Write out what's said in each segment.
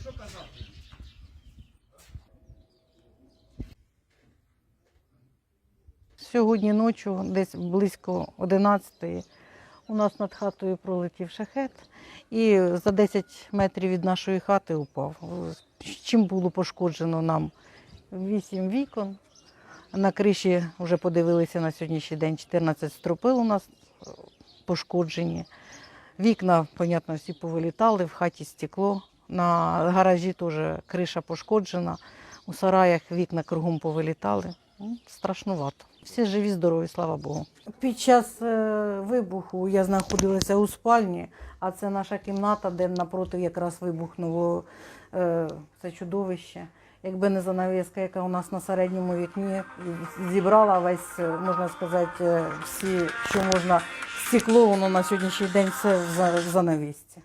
Що казати? Сьогодні ночі, десь близько 11-ї, у нас над хатою пролетів шахет і за 10 метрів від нашої хати упав. Чим було пошкоджено нам 8 вікон. На криші вже подивилися на сьогоднішній день 14 стропил у нас пошкоджені. Вікна, понятно, всі повилітали, в хаті стекло. На гаражі теж криша пошкоджена. У сараях вікна кругом повилітали. Ну, Страшнувато. Всі живі, здорові, слава Богу. Під час е, вибуху я знаходилася у спальні, а це наша кімната, де напроти якраз вибухнуло е, це чудовище. Якби не занавіска, яка у нас на середньому вікні зібрала весь, е, можна сказати, е, всі, що можна, стекло, воно на сьогоднішній день все в занавісці.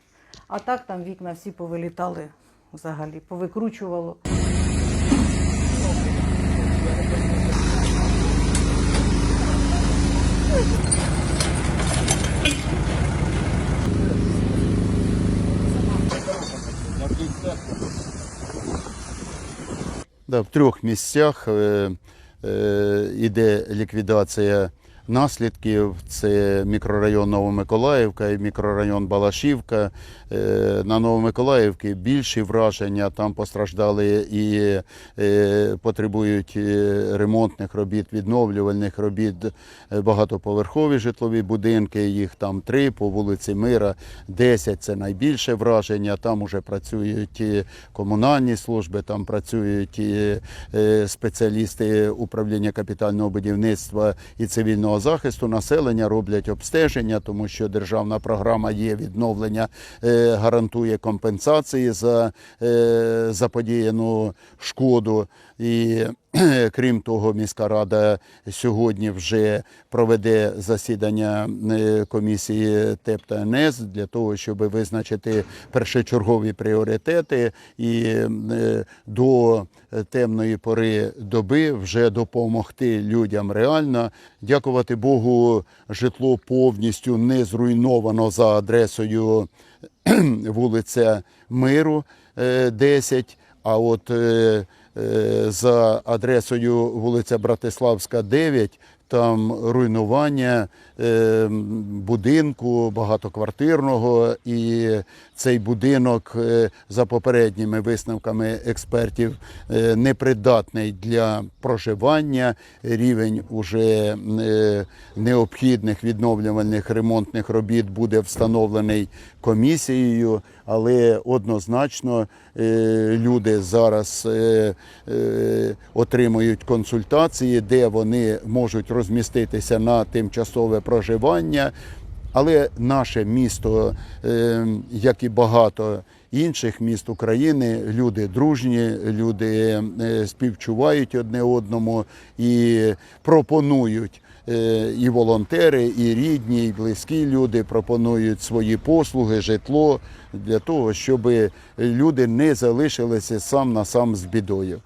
А так там вікна всі повилітали взагалі, повикручувало. Да, в трьох місцях е, е, іде ліквідація наслідків. Це мікрорайон Новомиколаївка і мікрорайон Балашівка. Е, на Новомиколаївці більші враження, там постраждали і е, потребують е, ремонтних робіт, відновлювальних робіт багатоповерхові житлові будинки. Їх там три по вулиці Мира, 10 – це найбільше враження. Там уже працюють комунальні служби, там працюють і спеціалісти управління капітального будівництва і цивільного захисту населення, роблять обстеження, тому що державна програма є відновлення, е, гарантує компенсації за е, заподіяну шкоду. І крім того, міська рада сьогодні вже проведе засідання е, комісії ТЕП та НС для того, щоб визначити першочергові пріоритети і до темної пори доби вже допомогти людям реально. Дякувати Богу, житло повністю не зруйновано за адресою вулиця Миру е, 10, а от е, е, за адресою вулиця Братиславська 9 там руйнування е, будинку багатоквартирного, і цей будинок е, за попередніми висновками експертів е, непридатний для проживання. Рівень уже е, необхідних відновлювальних ремонтних робіт буде встановлений комісією, але однозначно е, люди зараз е, е, отримують консультації, де вони можуть розміститися на тимчасове проживання. Але наше місто, е, як і багато інших міст України, люди дружні, люди е, співчувають одне одному і пропонують. е, І волонтери, і рідні, і близькі люди пропонують свої послуги, житло для того, щоб люди не залишилися сам на сам з бідою.